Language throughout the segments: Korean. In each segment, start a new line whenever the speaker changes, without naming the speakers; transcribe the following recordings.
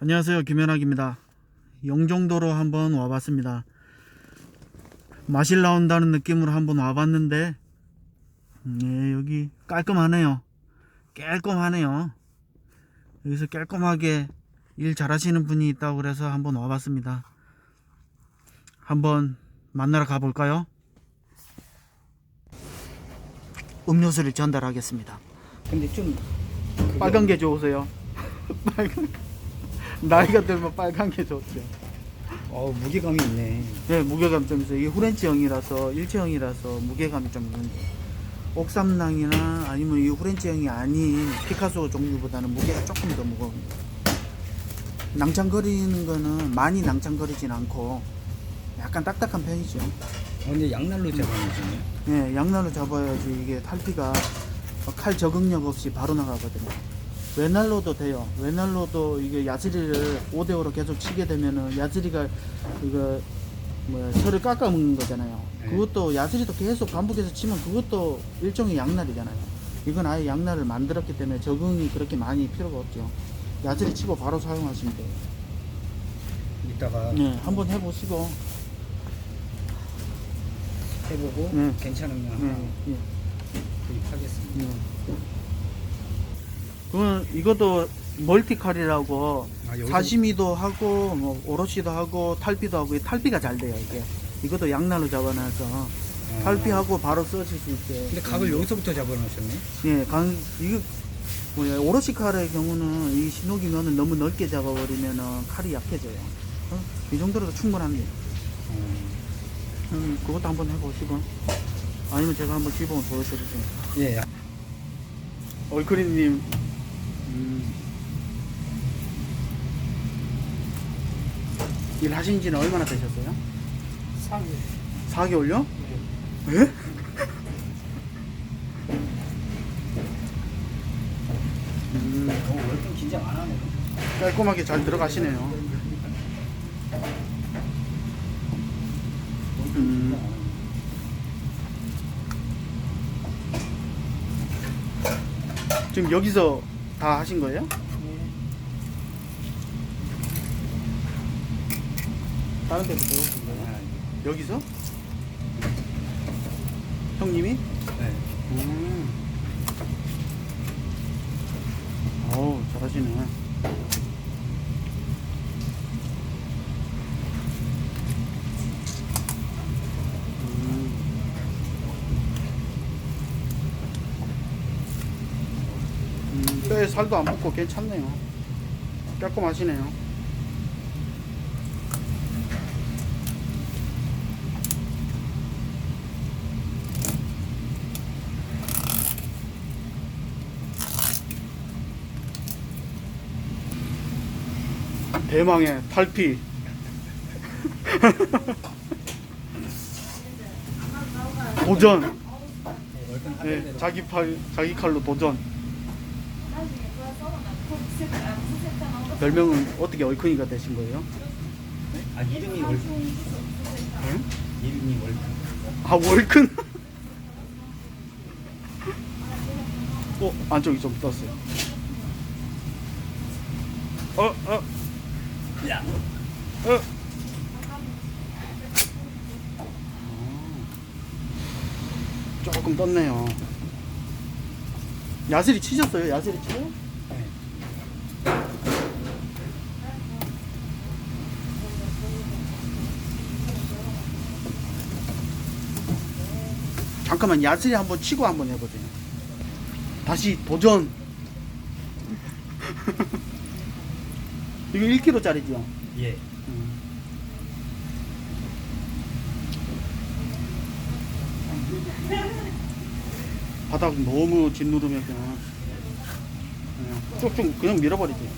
안녕하세요. 김현학입니다. 영종도로 한번 와봤습니다. 마실 나온다는 느낌으로 한번 와봤는데 네 여기 깔끔하네요. 깔끔하네요. 여기서 깔끔하게 일 잘하시는 분이 있다고 그래서 한번 와봤습니다. 한번 만나러 가볼까요? 음료수를 전달하겠습니다.
근데 좀
빨간 게 좋으세요? 빨간 나이가 들면 빨간 게 좋죠.
어 무게감이 있네.
네, 무게감 좀 있어요. 이게 후렌치형이라서 일체형이라서 무게감이 좀 있는 거예요. 옥삼랑이나 아니면 이 후렌치형이 아닌 피카소 종류보다는 무게가 조금 더 무거웁니다. 낭창거리는 거는 많이 낭창거리진 않고 약간 딱딱한 편이죠.
어, 근데 양날로 잡아놓으시네.
네, 양날로 잡아야지 이게 탈피가 칼 적응력 없이 바로 나가거든요. 외날로도 돼요. 외날로도 이게 야스리를 5대5로 계속 치게 되면은 야스리가 이거 뭐야 털을 깎아 먹는 거잖아요.
네.
그것도 야스리도 계속 반복해서 치면 그것도 일종의 양날이잖아요. 이건 아예 양날을 만들었기 때문에 적응이 그렇게 많이 필요가 없죠. 야스리 치고 바로 사용하시면 돼요.
이따가
네, 한번 해보시고.
해보고
네.
괜찮으면
네, 예.
구입하겠습니다.
네. 그건 이것도 멀티칼이라고
아, 여기서-
사시미도 하고 뭐 오로시도 하고 탈피도 하고 이 탈피가 잘 돼요 이게 이것도 양날로 잡아놔서
아.
탈피하고 바로 써실 수 있게
근데 각을 여기서부터 잡아놓으셨네.
예, 강 이거 뭐야 오로시 칼의 경우는 이 신호기 면을 너무 넓게 잡아버리면은 칼이 약해져요 어? 이 정도로도 충분합니다
어.
음, 그것도 한번 해보시고 아니면 제가 한번 시범을 보여드릴게요
예.
얼크린님 음. 일하신 지는 얼마나 되셨어요?
3일.
4개월요? 예? 음,
어, 월등 긴장 안 하네.
깔끔하게 잘 들어가시네요. 음. 지금 여기서 다 하신 거예요? 다른 데도 배우신 거예요?
아,
여기서? 형님이?
네.
음. 어우, 잘하시네. 살도 안 붙고 괜찮네요. 깔끔하시네요. 대망의 탈피. 도전.
네.
자기 팔, 자기 칼로 도전. 별명은 어떻게 얼큰이가 되신 거예요?
아 이름이 월등.
응?
이름이 월등.
아 월큰. 어 안쪽이 좀 떴어요. 어 어.
야.
어. 조금 떴네요. 야슬이 치셨어요? 야슬이 치요?
네.
잠깐만 야슬이 한번 치고 한번 해보세요. 다시 도전. 이거 1kg짜리죠?
예.
바닥 너무 짓누르면 그냥 쭉쭉 그냥 밀어버리지.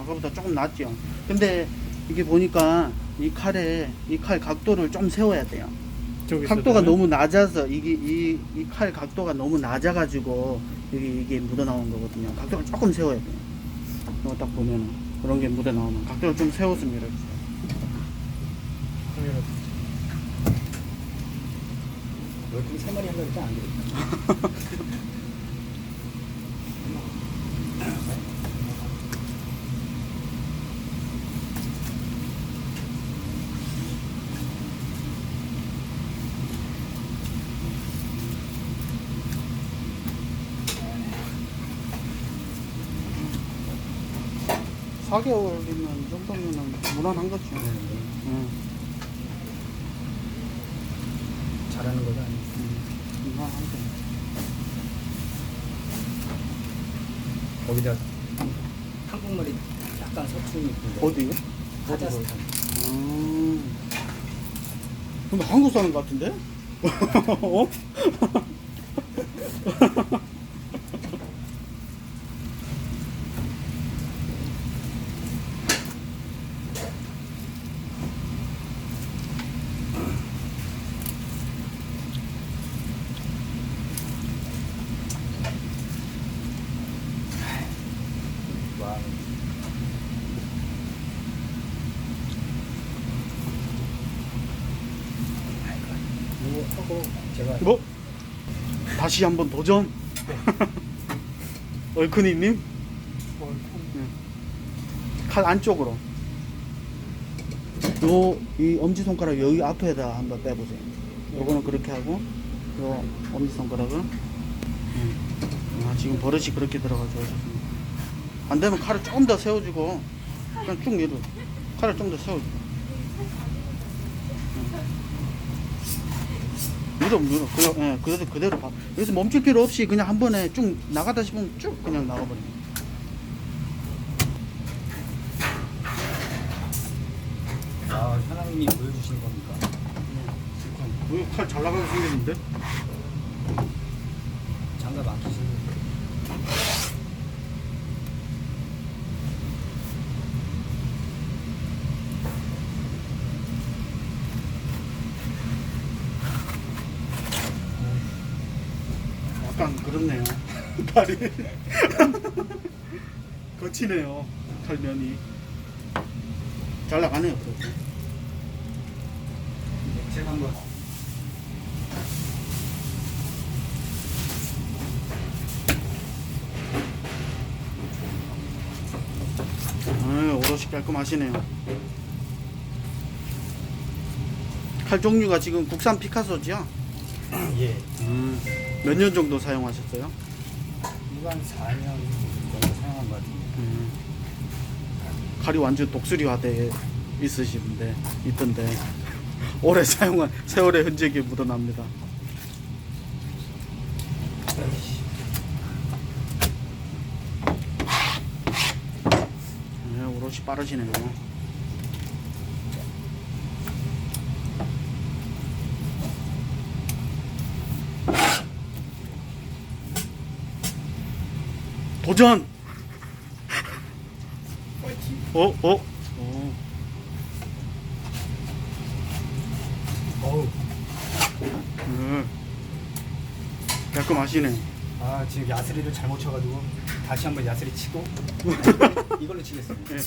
아까보다 조금 낫죠. 근데 이게 보니까 이 칼에 이 칼 각도를 좀 세워야 돼요. 각도가 너무 낮아서 이게 이 이 칼 각도가 너무 낮아가지고 여기 이게 묻어 나온 거거든요. 각도를 조금 세워야 돼요. 이거 딱 보면은 그런 게 묻어 나오면 각도를 좀 세워서 밀어주세요.
세 마리 하려고 했안 되겠다.
4개월이면 이 정도면 무난한 거죠.
네.
응.
잘하는 거죠
응. 무난한 거.
거기다 한국말이 약간 서툰이
어디요?
카자흐스탄
음. 근데 한국 사람 같은데? 어?
이거 하고 제가
뭐? 다시 한번 도전? 얼큰이님? 칼 안쪽으로. 요, 이 엄지손가락 여기 앞에다 한번 빼보세요. 요거는 그렇게 하고, 요 엄지손가락은. 음. 아, 지금 버릇이 그렇게 들어가죠. 안 되면 칼을 좀더 세워주고, 그냥 쭉 밀어. 칼을 좀 더 세워주고. 밀어 밀어 그냥 예, 그대로 그대로 봐. 여기서 멈출 필요 없이 그냥 한 번에 쭉 나가다 싶으면 쭉 그냥 나가버려.
아 현아님이 보여주신 겁니까?
왜칼잘 나가게 생겼는데?
장갑 안 끼시는
그렇네요. 칼이 거치네요. 칼면이 잘 나가네요. 그래도.
제가 한번
아, 오롯이 깔끔하시네요. 칼 종류가 지금 국산 피카소지요? 예몇년 정도 사용하셨어요?
한 4년 정도 사용한 것 같은데
음. 칼이 완전 독수리화돼 있으시던데 있던데 오래 사용한 세월의 흔적이 묻어납니다. 네, 오롯이 빠르시네요. 도전! 어? 어? 어.
어우
음. 깔끔하시네.
아 지금 야스리를 잘못 쳐가지고 다시 한번 야스리 치고 이걸로 치겠습니다
예.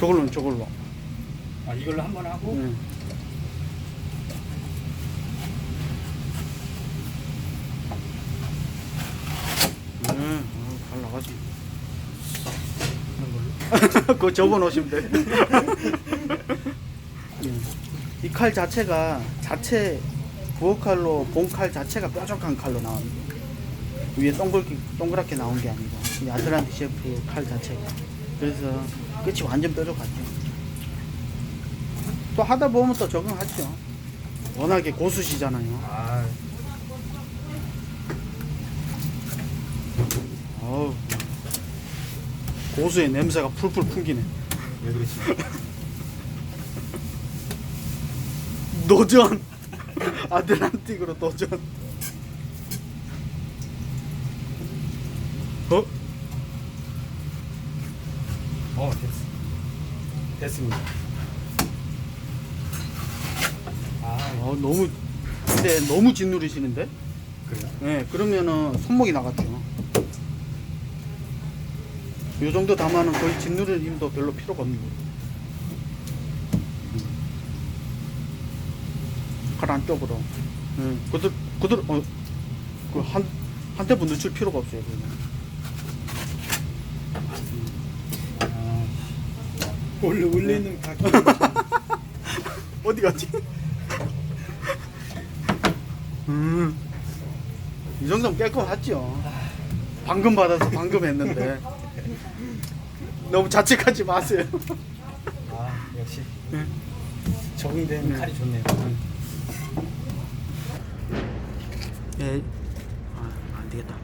저걸로는 저걸로.
아 이걸로 한 번 하고
예. 네, 어, 잘 나가지.
그런 걸로
그거 접어 놓으시면 돼. 이 칼 자체가 자체 부엌칼로 본칼 자체가 뾰족한 칼로 나옵니다. 위에 동그랗게, 동그랗게 나온 게 아니고 이 아틀란티 셰프 칼 자체가 그래서 끝이 완전 뾰족하죠. 또 하다 보면 또 적응하죠. 워낙에 고수시잖아요.
아
어우, 고수의 냄새가 풀풀 풍기네.
왜 그러지?
도전! 아틀란틱으로 도전! 어?
어 됐, 됐습니다 아
어, 너무, 근데 너무 짓누르시는데?
그래요?
네, 그러면은 손목이 나갔죠. 요 정도 담아는 거의 짓누를 힘도 별로 필요가 없는 거예요. 칼 안쪽으로. 네, 그들, 그들, 어, 그 한, 한대 분 늦출 필요가 없어요, 그냥.
아, 원래 원래는 다
어디 갔지? 음. 이 정도면 깨끗하죠. 방금 받아서 방금 했는데. 너무 자책하지 마세요.
아 역시
네.
적응된
네.
칼이 좋네요.
예. 아, 안 되겠다.